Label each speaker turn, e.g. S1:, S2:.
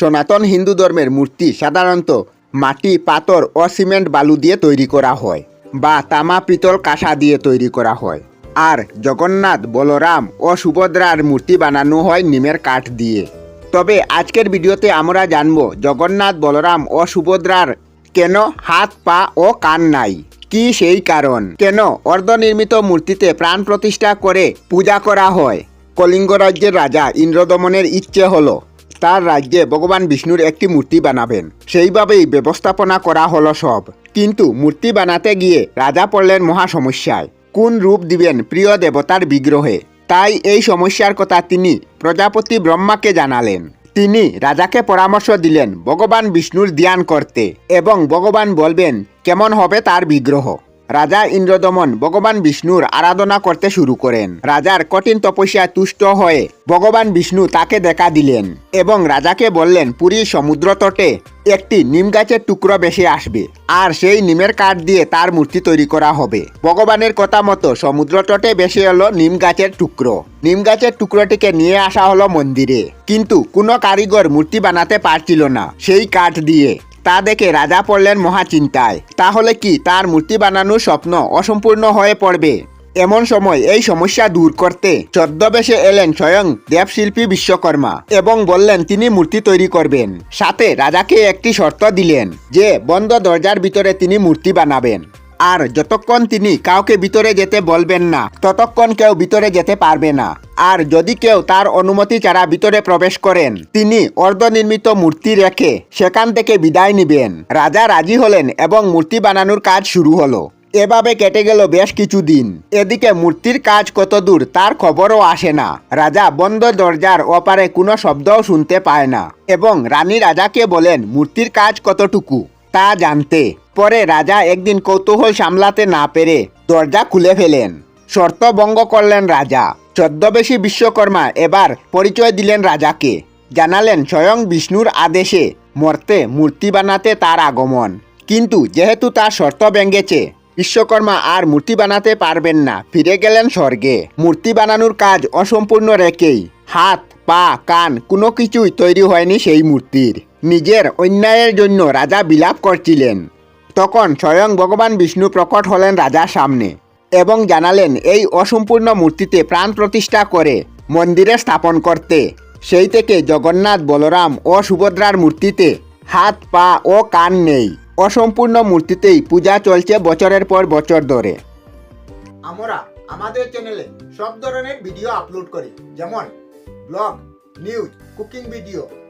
S1: সনাতন হিন্দু ধর্মের মূর্তি সাধারণত মাটি, পাথর ও সিমেন্ট বালু দিয়ে তৈরি করা হয় বা তামা, পিতল, কাঁসা দিয়ে তৈরি করা হয়। আর জগন্নাথ, বলরাম ও সুভদ্রার মূর্তি বানানো হয় নিমের কাঠ দিয়ে। তবে আজকের ভিডিওতে আমরা জানব জগন্নাথ, বলরাম ও সুভদ্রার কেন হাত, পা ও কান নাই? কি সেই কারণ? কেন অর্ধনির্মিত মূর্তিতে প্রাণ প্রতিষ্ঠা করে পূজা করা হয়? কলিঙ্গ রাজ্যের রাজা ইন্দ্রদমনের ইচ্ছে হলো তার রাজ্যে ভগবান বিষ্ণুর একটি মূর্তি বানাবেন। সেইভাবেই ব্যবস্থাপনা করা হলো সব। কিন্তু মূর্তি বানাতে গিয়ে রাজা পড়লেন মহা সমস্যায় কোন রূপ দিবেন প্রিয় দেবতার বিগ্রহে তাই এই সমস্যার কথা তিনি প্রজাপতি ব্রহ্মাকে জানালেন। তিনি রাজাকে পরামর্শ দিলেন ভগবান বিষ্ণুর ধ্যান করতে এবং ভগবান বলবেন, কেমন হবে তার বিগ্রহ রাজা ইন্দ্রদমন ভগবান বিষ্ণুর আরাধনা করতে শুরু করেন। রাজার কঠিন তপস্যা তুষ্ট হয়ে ভগবান বিষ্ণু তাকে দেখা দিলেন এবং রাজাকে বললেন পুরীর সমুদ্র তটে একটি নিম গাছের টুকরো বেশি আসবে, আর সেই নিমের কাঠ দিয়ে তার মূর্তি তৈরি করা হবে। ভগবানের কথা মতো সমুদ্র তটে বেশি হলো নিম গাছের টুকরো। নিম গাছের টুকরোটিকে নিয়ে আসা হলো মন্দিরে। কিন্তু কোনো কারিগর মূর্তি বানাতে পারছিল না। সেই কাঠ দিয়ে তা দেখে রাজা পড়লেন মহাচিন্তায় তাহলে কি তার মূর্তি বানানোর স্বপ্ন অসম্পূর্ণ হয়ে পড়বে? এমন সময় এই সমস্যা দূর করতে ছদ্মবেশে এলেন স্বয়ং দেবশিল্পী বিশ্বকর্মা এবং বললেন, তিনি মূর্তি তৈরি করবেন। সাথে রাজাকে একটি শর্ত দিলেন যে বন্ধ দরজার ভিতরে তিনি মূর্তি বানাবেন। আর যতক্ষণ তিনি কাউকে ভিতরে যেতে বলবেন না, ততক্ষণ কেউ ভিতরে যেতে পারবে না। আর যদি কেউ তার অনুমতি ছাড়া ভিতরে প্রবেশ করেন, তিনি অর্ধনির্মিত মূর্তি রেখে সেখান থেকে বিদায় নিবেন। রাজা রাজি হলেন এবং মূর্তি বানানোর কাজ শুরু হলো। এভাবে কেটে গেল বেশ কিছুদিন। এদিকে মূর্তির কাজ কত দূর তার খবরও আসে না। রাজা বন্ধ দরজার ওপারে কোনো শব্দও শুনতে পায় না। এবং রানী রাজাকে বলেন, মূর্তির কাজ কতটুকু? তা জানতে। পরে রাজা একদিন কৌতূহল সামলাতে না পেরে দরজা খুলে ফেলেন। শর্ত ভঙ্গ করলেন রাজা। ছদ্মবেশী বিশ্বকর্মা এবার পরিচয় দিলেন রাজাকে। জানালেন স্বয়ং বিষ্ণুর আদেশে মর্তে মূর্তি বানাতে তার আগমন। কিন্তু যেহেতু তার শর্ত ভেঙেছে, বিশ্বকর্মা আর মূর্তি বানাতে পারবেন না। ফিরে গেলেন স্বর্গে। মূর্তি বানানোর কাজ অসম্পূর্ণ রেখেই হাত, পা, কান কোনো কিছুই তৈরি হয়নি সেই মূর্তির। নিজের অন্যায়ের জন্য রাজা বিলাপ করছিলেন। তখন স্বয়ং ভগবান বিষ্ণু প্রকট হলেন রাজার সামনে এবং জানালেন, এই অসম্পূর্ণ মূর্তিতে প্রাণ প্রতিষ্ঠা করে মন্দিরে স্থাপন করতে। সেই থেকে জগন্নাথ বলরাম ও সুভদ্রার মূর্তিতে হাত, পা ও কান নেই। অসম্পূর্ণ মূর্তিতেই পূজা চলছে বছরের পর বছর ধরে। আমরা আমাদের চ্যানেলে সব ধরনের ভিডিও আপলোড করি। যেমন ব্লগ নিউজ কুকিং ভিডিও